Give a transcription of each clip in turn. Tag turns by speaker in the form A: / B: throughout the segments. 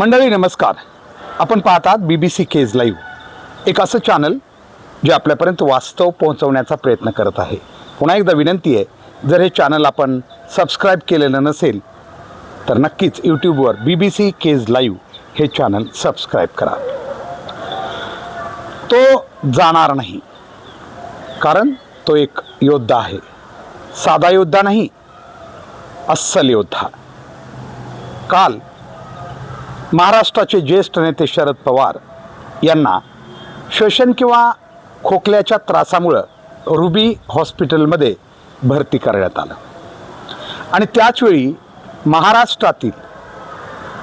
A: मंडळी नमस्कार. आपण पाहतात B B C Kej live एक असं चॅनल जे आपल्यापर्यंत वास्तव पोहोचवण्याचा प्रयत्न करत आहे. पुन्हा एकदा विनंती आहे जर हे चॅनल आपण सबस्क्राईब केलेलं नसेल तर नक्कीच यूट्यूबवर B B C Kej live हे चॅनल सबस्क्राईब करा. तो जाणार नाही. कारण तो एक योद्धा आहे. साधा योद्धा नाही अस्सल योद्धा. काल महाराष्ट्राचे ज्येष्ठ नेते शरद पवार यांना श्वसन किंवा खोकल्याच्या त्रासामुळं रुबी हॉस्पिटलमध्ये भरती करण्यात आलं. आणि त्याचवेळी महाराष्ट्रातील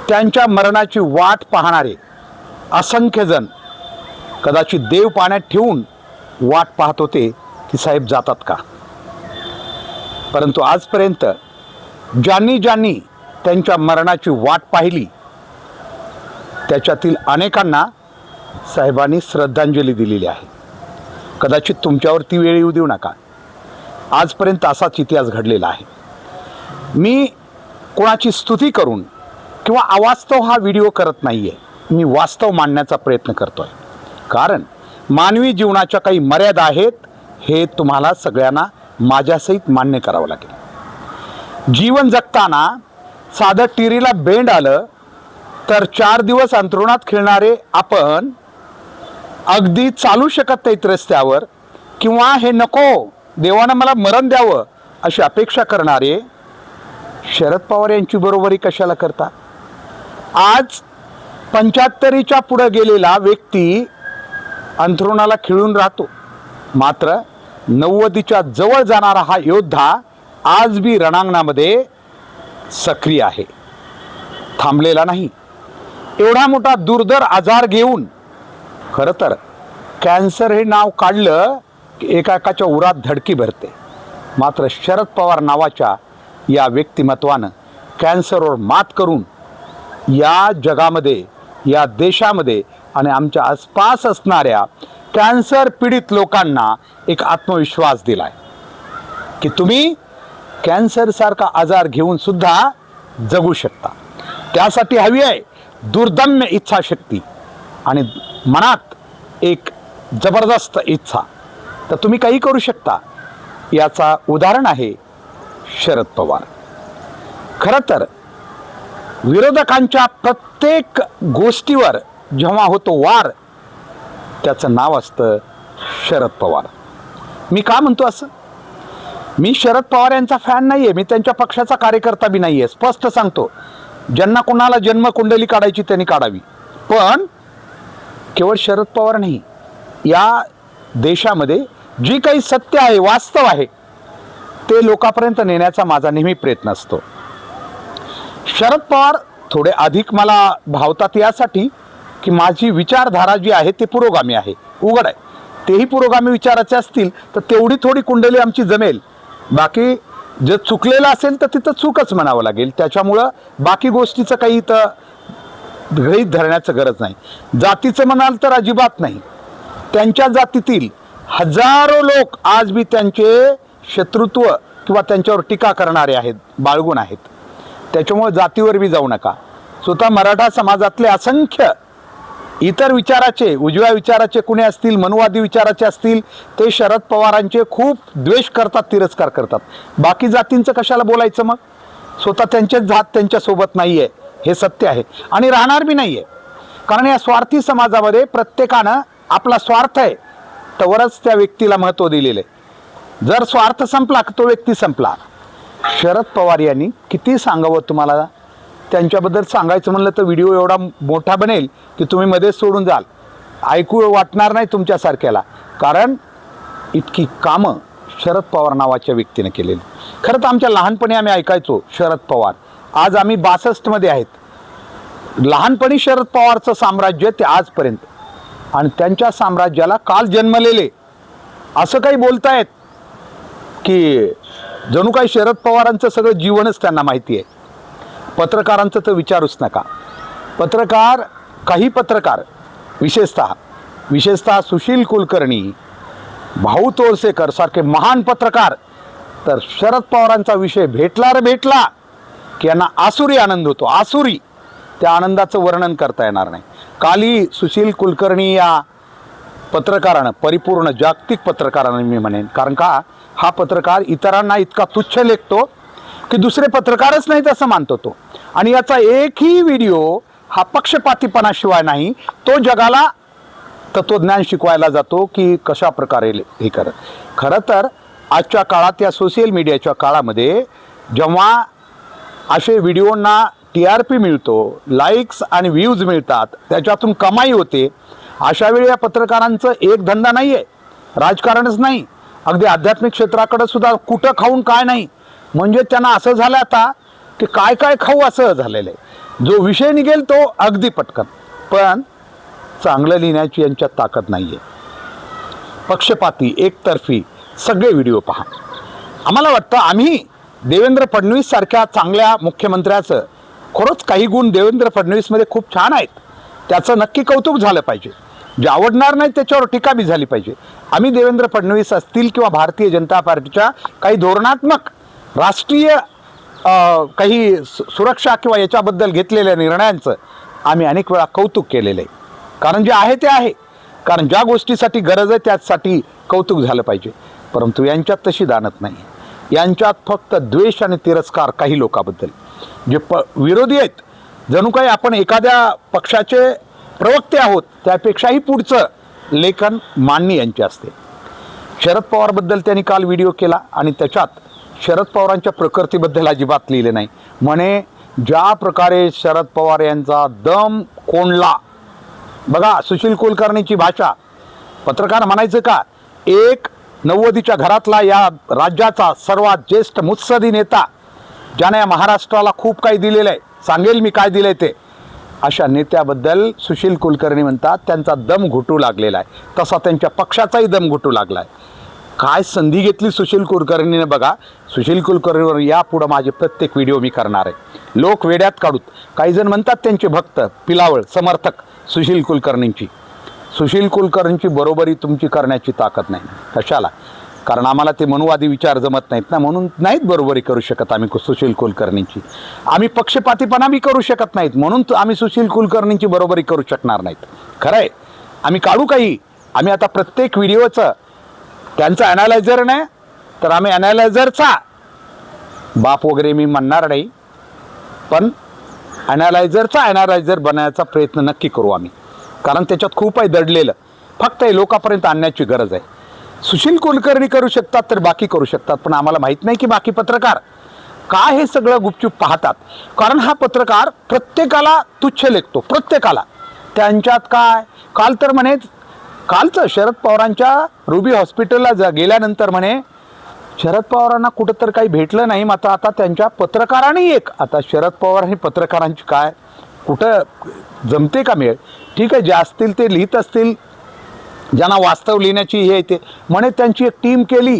A: त्यांच्या मरणाची वाट पाहणारे असंख्यजण कदाचित देव पाण्यात ठेवून वाट पाहत होते की साहेब जातात का? परंतु आजपर्यंत ज्यांनी ज्यांनी त्यांच्या मरणाची वाट पाहिली त्याच्यातील अनेकांना साहेबांनी श्रद्धांजली दिलेली आहे. कदाचित तुमच्यावर ती वेळ येऊ देऊ नका. आजपर्यंत असाच इतिहास घडलेला आहे. मी कोणाची स्तुती करून किंवा अवास्तव हा व्हिडिओ करत नाही आहे मी वास्तव मांडण्याचा प्रयत्न करतो आहे कारण मानवी जीवनाच्या काही मर्यादा आहेत हे तुम्हाला सगळ्यांना माझ्यासहित मान्य करावं लागेल. जीवन जगताना साधं टिरीला बेंड आलं तर चार दिवस अंथरुणात खेळणारे आपण अगदी चालू शकत नाहीत रस्त्यावर किंवा हे नको देवानं मला मरण द्यावं अशी अपेक्षा करणारे शरद पवार यांची बरोबरी कशाला करता? आज पंच्याहत्तरीच्या पुढं गेलेला व्यक्ती अंथरुणाला खिळून राहतो. मात्र नव्वदीच्या जवळ जाणारा हा योद्धा आज बी रणांगणामध्ये सक्रिय आहे. थांबलेला नाही. एवढा मोठा दुर्धर आजार घेऊन खरं तर कॅन्सर हे नाव काढलं की एका एकाच्या उरात धडकी भरते. मात्र शरद पवार नावाच्या या व्यक्तिमत्वानं कॅन्सरवर मात करून या जगामध्ये या देशामध्ये आणि आमच्या आसपास असणाऱ्या कॅन्सर पीडित लोकांना एक आत्मविश्वास दिलाय. की तुम्ही कॅन्सरसारखा आजार घेऊन सुद्धा जगू शकता. त्यासाठी हवी आहे दुर्दम्य इच्छाशक्ती आणि मनात एक जबरदस्त इच्छा. तर तुम्ही काही करू शकता. याचा उदाहरण आहे शरद पवार. खरं तर विरोधकांच्या प्रत्येक गोष्टीवर जेव्हा होतो वार त्याचं नाव असतं शरद पवार. मी का म्हणतो असं? मी शरद पवार यांचा फॅन नाही आहे मी त्यांच्या पक्षाचा कार्यकर्ता बी नाही आहे स्पष्ट सांगतो. ज्यांना कोणाला जन्मकुंडली काढायची त्यांनी काढावी. पण केवळ शरद पवार नाही या देशामध्ये जी काही सत्य आहे वास्तव आहे ते लोकांपर्यंत नेण्याचा माझा नेहमी प्रयत्न असतो. शरद पवार थोडे अधिक मला भावतात यासाठी की माझी विचारधारा जी आहे ते पुरोगामी आहे उघड आहे. तेही पुरोगामी विचाराचे असतील तर तेवढी थोडी कुंडली आमची जमेल. बाकी जे चुकलेलं असेल तर तिथं चूकच म्हणावं लागेल. त्याच्यामुळं बाकी गोष्टीचं काही इथं गृहीत धरण्याचं गरज नाही. जातीचं म्हणाल तर अजिबात नाही. त्यांच्या जातीतील हजारो लोक आज बी त्यांचे शत्रुत्व किंवा त्यांच्यावर टीका करणारे आहेत बाळगून आहेत. त्याच्यामुळे जातीवर बी जाऊ नका. स्वतः मराठा समाजातले असंख्य इतर विचाराचे उजव्या विचाराचे कुणी असतील मनुवादी विचाराचे असतील ते शरद पवारांचे खूप द्वेष करतात तिरस्कार करतात. बाकी जातींचं कशाला बोलायचं मग? स्वतः त्यांचेच जात त्यांच्यासोबत नाही आहे हे सत्य आहे. आणि राहणार बी नाही आहे कारण या स्वार्थी समाजामध्ये प्रत्येकानं आपला स्वार्थ आहे. तवरच त्या व्यक्तीला महत्त्व दिलेलं आहे. जर स्वार्थ संपला तो व्यक्ती संपला. शरद पवार यांनी किती सांगावं तुम्हाला? त्यांच्याबद्दल सांगायचं म्हणलं तर व्हिडिओ एवढा मोठा बनेल की तुम्ही मध्येच सोडून जाल. ऐकू वाटणार नाही तुमच्यासारख्याला. कारण इतकी कामं शरद पवार नावाच्या व्यक्तीने केलेली. खरं तर आमच्या लहानपणी आम्ही ऐकायचो शरद पवार. आज आम्ही बासष्टमध्ये आहेत. लहानपणी शरद पवारचं साम्राज्य ते आजपर्यंत. आणि त्यांच्या साम्राज्याला काल जन्मलेले. असं काही बोलतायत की जणू काही शरद पवारांचं सगळं जीवनच त्यांना माहिती आहे. पत्रकारांचं तर विचारूच नका. पत्रकार काही पत्रकार विशेषतः विशेषतः सुशील कुलकर्णी भाऊ तोरसेकर सारखे महान पत्रकार तर शरद पवारांचा विषय भेटला रे भेटला की यांना आसुरी आनंद होतो. आसुरी त्या आनंदाचं वर्णन करता येणार नाही. काली सुशील कुलकर्णी या पत्रकारानं परिपूर्ण जागतिक पत्रकारानं मी म्हणेन. कारण का? हा पत्रकार इतरांना इतका तुच्छ लेखतो की दुसरे पत्रकारच नाहीत असं मानतो तो. आणि याचा एकही व्हिडिओ हा पक्षपातीपणाशिवाय नाही. तो जगाला तत्वज्ञान शिकवायला जातो की कशा प्रकारे हे करत. खरं तर आजच्या काळात या सोशल मीडियाच्या काळामध्ये जेव्हा असे व्हिडिओंना टी आर पी मिळतो लाईक्स आणि व्ह्यूज मिळतात त्याच्यातून कमाई होते. अशा वेळी या पत्रकारांचं एक धंदा नाही आहे राजकारणच नाही. अगदी आध्यात्मिक क्षेत्राकडे सुद्धा कुठं खाऊन काय नाही. म्हणजे त्यांना असं झालं आता की काय काय खाऊ असं झालेलं आहे. जो विषय निघेल तो अगदी पटकन. पण चांगलं लिहिण्याची यांच्यात ताकद नाही आहे पक्षपाती एकतर्फी सगळे व्हिडिओ पहा. आम्हाला वाटतं आम्ही देवेंद्र फडणवीस सारख्या चांगल्या मुख्यमंत्र्याचं खरंच काही गुण देवेंद्र फडणवीसमध्ये खूप छान आहेत. त्याचं नक्की कौतुक झालं पाहिजे. जे आवडणार नाही त्याच्यावर टीका बी झाली पाहिजे. आम्ही देवेंद्र फडणवीस असतील किंवा भारतीय जनता पार्टीच्या काही धोरणात्मक राष्ट्रीय काही सु- सुरक्षा किंवा याच्याबद्दल घेतलेल्या निर्णयांचं आम्ही अनेक वेळा कौतुक केलेलं आहे. कारण जे आहे ते आहे. कारण ज्या गोष्टीसाठी गरज आहे त्यासाठी कौतुक झालं पाहिजे. परंतु यांच्यात तशी जाणत नाही. यांच्यात फक्त द्वेष आणि तिरस्कार काही लोकाबद्दल. जे प विरोधी आहेत जणू काही आपण एखाद्या पक्षाचे प्रवक्ते आहोत त्यापेक्षाही पुढचं लेखन मांडणी यांचे असते. शरद पवारबद्दल त्यांनी काल व्हिडिओ केला आणि त्याच्यात शरद पवारांच्या प्रकृतीबद्दल अजिबात लिहिले नाही. म्हणे ज्या प्रकारे शरद पवार यांचा दम कोंडला. बघा सुशील कुलकर्णीची भाषा. पत्रकार म्हणायचं का एक नव्वदीच्या घरातला या राज्याचा सर्वात ज्येष्ठ मुत्सदी नेता ज्याने या महाराष्ट्राला खूप काही दिलेलं आहे सांगेल मी काय दिलंय ते. अशा नेत्याबद्दल सुशील कुलकर्णी म्हणतात त्यांचा दम घुटू लागलेला आहे. तसा त्यांच्या पक्षाचाही दम घुटू लागला आहे. काय संधी घेतली सुशील कुलकर्णीने बघा. सुशील कुलकर्णीवर यापुढं माझे प्रत्येक व्हिडिओ मी करणार आहे. लोक वेड्यात काढूत. काही जण म्हणतात त्यांचे भक्त पिलावळ समर्थक सुशील कुलकर्णींची. सुशील कुलकर्णींची बरोबरी तुमची करण्याची ताकद नाही. कशाला? कारण आम्हाला ते मनुवादी विचार जमत नाहीत ना म्हणून नाहीत बरोबरी करू शकत आम्ही सुशील कुलकर्णींची. आम्ही पक्षपातीपणा बी करू शकत नाहीत म्हणून त- आम्ही सुशील कुलकर्णींची बरोबरी करू शकणार नाहीत. खरं आहे आम्ही काढू काही. आम्ही आता प्रत्येक व्हिडिओचं त्यांचं अनालायझर नाही तर आम्ही ॲनालायझरचा बाप वगैरे मी म्हणणार नाही पण ॲनालायझरचा ॲनालायझर बनायचा प्रयत्न नक्की करू आम्ही. कारण त्याच्यात खूप आहे दडलेलं फक्त हे लोकांपर्यंत आणण्याची गरज आहे. सुशील कुलकर्णी करू शकतात तर बाकी करू शकतात पण आम्हाला माहीत नाही की बाकी पत्रकार का हे सगळं गुपचूप पाहतात. कारण हा पत्रकार प्रत्येकाला तुच्छ लेखतो प्रत्येकाला. त्यांच्यात काय? काल तर म्हणे कालचं शरद पवारांच्या रुबी हॉस्पिटलला जा गेल्यानंतर म्हणे शरद पवारांना कुठं तर काही भेटलं नाही मात्र आता त्यांच्या पत्रकारांनी एक आता शरद पवार आणि पत्रकारांची काय? कुठं जमते का मिळेल ठीक आहे जे असतील ते लिहित असतील. ज्यांना वास्तव लिहिण्याची हे येते म्हणे त्यांची एक टीम केली.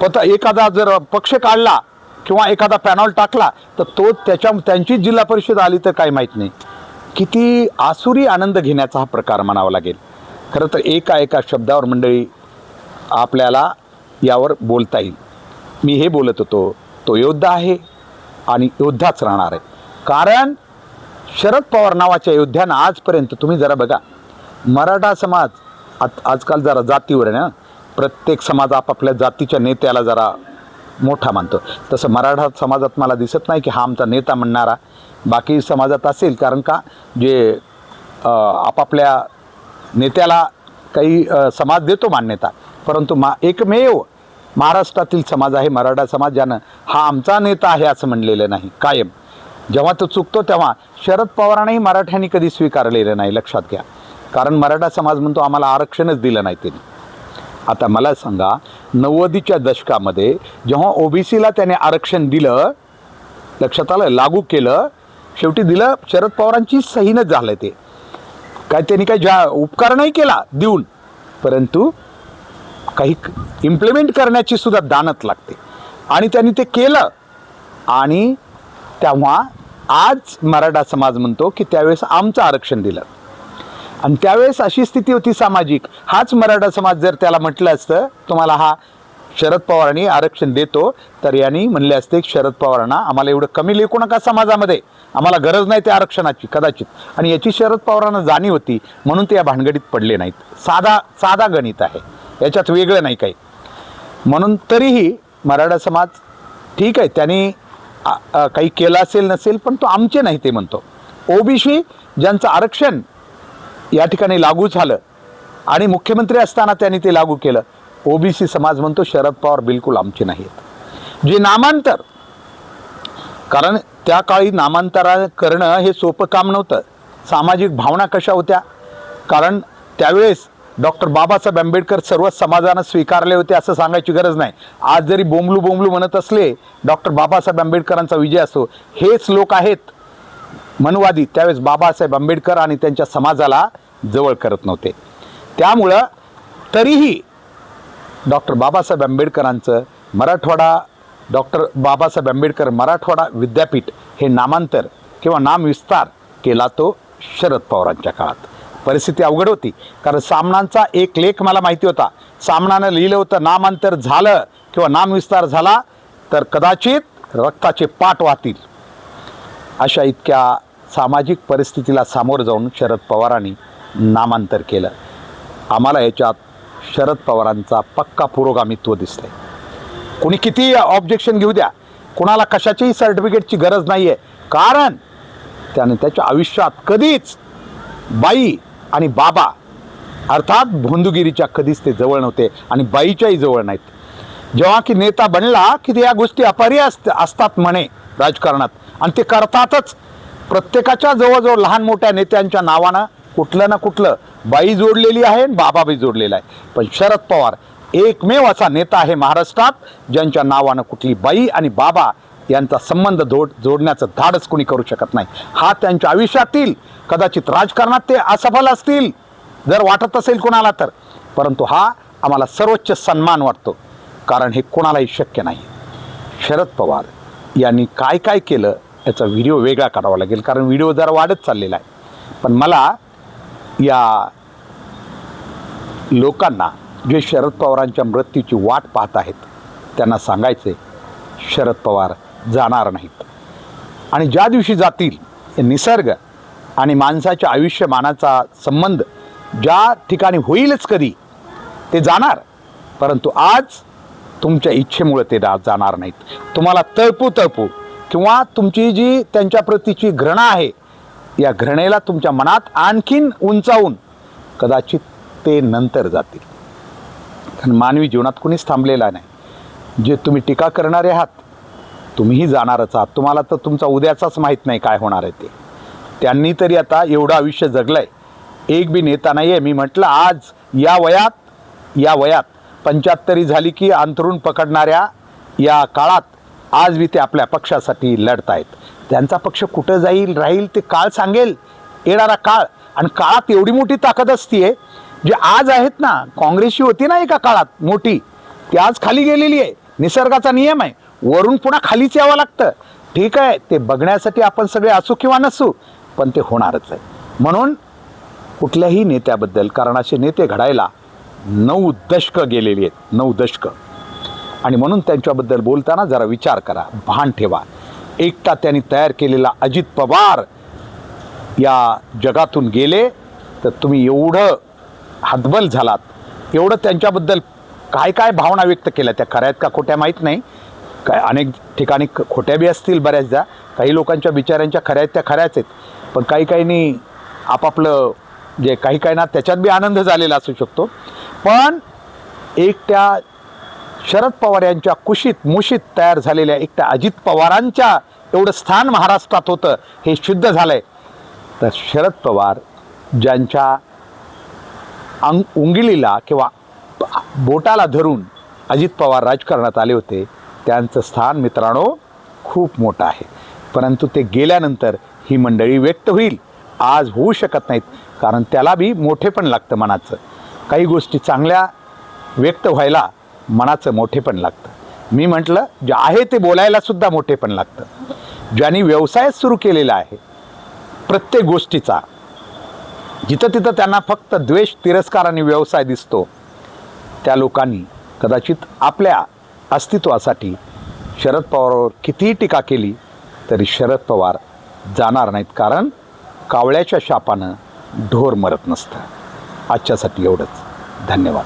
A: पत एखादा जर पक्ष काढला किंवा एखादा पॅनॉल टाकला तर तो त्याच्या त्यांचीच जिल्हा परिषद आली तर काय माहीत नाही. किती आसुरी आनंद घेण्याचा हा प्रकार म्हणावा लागेल. खरं तर एका एका शब्दावर मंडळी आपल्याला यावर बोलता येईल. मी हे बोलत होतो तो योद्धा आहे आणि योद्धाच राहणार आहे. कारण शरद पवार नावाच्या योद्ध्यानं आजपर्यंत तुम्ही जरा बघा मराठा समाज आत आजकाल जरा जातीवर आहे ना प्रत्येक समाज आपापल्या जातीच्या नेत्याला जरा मोठा मानतो. तसं मराठा समाजात मला दिसत नाही की हा आमचा नेता म्हणणारा. बाकी समाजात असेल कारण का जे आपापल्या नेत्याला काही समाज देतो मान्यता. परंतु मा एकमेव महाराष्ट्रातील समाज आहे मराठा समाज हा आमचा नेता आहे असं म्हणलेलं नाही कायम. जेव्हा तो चुकतो तेव्हा शरद पवारांनाही मराठ्यांनी कधी स्वीकारलेलं नाही लक्षात घ्या. कारण मराठा समाज म्हणतो आम्हाला आरक्षणच दिलं नाही त्यांनी. आता मला सांगा नव्वदीच्या दशकामध्ये जेव्हा ओबीसीला त्याने आरक्षण दिलं लक्षात आलं लागू केलं शेवटी दिलं शरद पवारांची सहीनच झालं ते. काय त्यांनी काही ज्या उपकार नाही केला देऊन. परंतु काही इम्प्लिमेंट करण्याची सुद्धा दानत लागते. आणि त्यांनी ते केलं. आणि तेव्हा आज मराठा समाज म्हणतो की त्यावेळेस आमचं आरक्षण दिलं. आणि त्यावेळेस अशी स्थिती होती सामाजिक. हाच मराठा समाज जर त्याला म्हटलं असतं तुम्हाला हा शरद पवारांनी आरक्षण देतो तर यांनी म्हणले असते की शरद पवारांना आम्हाला एवढं कमी लेखू नका समाजामध्ये. आम्हाला गरज नाही त्या आरक्षणाची कदाचित. आणि याची शरद पवारांना जाणीव होती म्हणून ते या भानगडीत पडले नाहीत. साधा साधा गणित आहे. याच्यात वेगळं नाही काही. म्हणून तरीही मराठा समाज ठीक आहे त्यांनी काही केलं असेल नसेल पण तो आमचे नाही ते म्हणतो. ओबीसी ज्यांचं आरक्षण या ठिकाणी लागू झालं आणि मुख्यमंत्री असताना त्यांनी ते लागू केलं ओबीसी समाज म्हणतो शरद पवार बिलकुल आमचे नाहीत जे नामांतर कारण त्या काळी नामांतरा करणं हे सोपं काम नव्हतं. सामाजिक भावना कशा होत्या? कारण त्यावेळेस डॉक्टर बाबासाहेब आंबेडकर सर्व समाजानं स्वीकारले होते असं सांगायची गरज नाही. आज जरी बोंबलू बोंबलू म्हणत असले डॉक्टर बाबासाहेब आंबेडकरांचा विजय असो हेच लोक आहेत मनवादी. त्यावेळेस बाबासाहेब आंबेडकर आणि त्यांच्या समाजाला जवळ करत नव्हते. त्यामुळं तरीही डॉक्टर बाबासाहेब आंबेडकरांचं मराठवाडा डॉक्टर बाबासाहेब आंबेडकर मराठवाडा विद्यापीठ हे नामांतर किंवा नामविस्तार केला तो शरद पवारांच्या काळात. परिस्थिती अवघड होती कारण सामनांचा एक लेख मला माहिती होता. सामनानं लिहिलं होतं नामांतर झालं किंवा नामविस्तार झाला तर कदाचित रक्ताचे पाठ वाहतील. अशा इतक्या सामाजिक परिस्थितीला सामोरं जाऊन शरद पवारांनी नामांतर केलं. आम्हाला याच्यात शरद पवारांचा पक्का पुरोगामित्व दिसतंय. कोणी किती ऑब्जेक्शन घेऊ द्या कुणाला कशाचीही सर्टिफिकेटची गरज नाही आहे कारण त्याने त्याच्या आयुष्यात कधीच बाई आणि बाबा अर्थात भोंदुगिरीच्या कधीच ते जवळ नव्हते आणि बाईच्याही जवळ नाहीत. जेव्हा की नेता बनला की ते या गोष्टी अपरिय असत असतात म्हणे राजकारणात. आणि ते करतातच. प्रत्येकाच्या जवळजवळ लहान मोठ्या नेत्यांच्या नावानं कुठलं ना कुठलं बाई जोडलेली आहे आणि बाबा बी जोडलेला आहे. पण शरद पवार एकमेव असा नेता आहे महाराष्ट्रात ज्यांच्या नावानं कुठली बाई आणि बाबा यांचा संबंध जोड जोडण्याचं धाडच कोणी करू शकत नाही. हा त्यांच्या आयुष्यातील कदाचित राजकारणात ते असफल असतील. जर वाटत असेल कोणाला तर. परंतु हा आम्हाला सर्वोच्च सन्मान वाटतो. कारण हे कोणालाही शक्य नाही. शरद पवार यांनी काय काय केलं याचा व्हिडिओ वेगळा करावा लागेल. कारण व्हिडिओ जरा वाढत चाललेला आहे. पण मला या लोकांना जे शरद पवारांच्या मृत्यूची वाट पाहत आहेत त्यांना सांगायचे शरद पवार जाणार नाहीत. आणि ज्या दिवशी जातील निसर्ग आणि माणसाच्या आयुष्यमानाचा संबंध ज्या ठिकाणी होईलच कधी ते जाणार. परंतु आज तुमच्या इच्छेमुळे ते जाणार नाहीत. तुम्हाला तळपू तळपू किंवा तुमची जी त्यांच्या प्रतीची घृणा आहे या घृणेला तुमच्या मनात आणखीन उंचावून कदाचित ते नंतर जातील. कारण मानवी जीवनात कुणीच थांबलेला नाही. जे तुम्ही टीका करणारे आहात तुम्हीही जाणारच आहात. तुम्हाला तर तुमचा उद्याचाच माहीत नाही काय होणार आहे ते. त्यांनी तरी आता एवढं आयुष्य जगलंय. एक बी नेता नाही आहे मी म्हटलं आज या वयात या वयात पंच्याहत्तरी झाली की अंतरून पकडणाऱ्या या काळात आज बी ते आपल्या पक्षासाठी लढत आहेत त्यांचा पक्ष कुठं जाईल राहील ते काळ सांगेल येणारा काळ. आणि काळात एवढी मोठी ताकद असते जे आज आहेत ना काँग्रेसची होती ना एका काळात मोठी ती आज खाली गेलेली आहे निसर्गाचा नियम आहे. वरून पुन्हा खालीच यावं लागतं. ठीक आहे ते बघण्यासाठी आपण सगळे असू किंवा नसू पण ते होणारच आहे. म्हणून कुठल्याही नेत्याबद्दल कारण असे नेते घडायला नऊ दशकं गेलेली आहेत नऊ दशकं. आणि म्हणून त्यांच्याबद्दल बोलताना जरा विचार करा भान ठेवा. एकटा त्यांनी तयार केलेला अजित पवार या जगातून गेले तर तुम्ही एवढं हतबल झालात. एवढं त्यांच्याबद्दल काय काय भावना व्यक्त केल्या? त्या खऱ्या आहेत का खोट्या माहीत नाही. काय अनेक ठिकाणी खोट्या बी असतील बऱ्याचदा. काही लोकांच्या विचारांच्या खऱ्या आहेत त्या खऱ्याच आहेत. पण काही काहींनी आपापलं जे काही काही ना त्याच्यात बी आनंद झालेला असू शकतो. पण एक त्या शरद पवार यांच्या कुशीत मुशीत तयार झालेल्या एकट्या अजित पवारांच्या एवढं स्थान महाराष्ट्रात होतं हे सिद्ध झालंय. तर शरद पवार ज्यांच्या अंग उंगिलीला किंवा बोटाला धरून अजित पवार राजकारणात आले होते त्यांचं स्थान मित्रांनो खूप मोठं आहे. परंतु ते गेल्यानंतर ही मंडळी व्यक्त होईल आज होऊ शकत नाहीत कारण त्याला बी मोठे पण लागतं मनाचं. काही गोष्टी चांगल्या व्यक्त व्हायला मनाचं मोठे पण लागतं. मी म्हटलं जे आहे ते बोलायलासुद्धा मोठेपण मोठे पण लागतं. ज्यांनी व्यवसायच सुरू केलेला आहे प्रत्येक गोष्टीचा जिथं तिथं त्यांना फक्त द्वेष तिरस्कार आणि व्यवसाय दिसतो त्या लोकांनी कदाचित आपल्या अस्तित्वासाठी शरद पवारवर कितीही टीका केली तरी शरद पवार जाणार नाहीत. कारण कावळ्याच्या शापानं ढोर मरत नसतं. आजच्यासाठी एवढंच. धन्यवाद.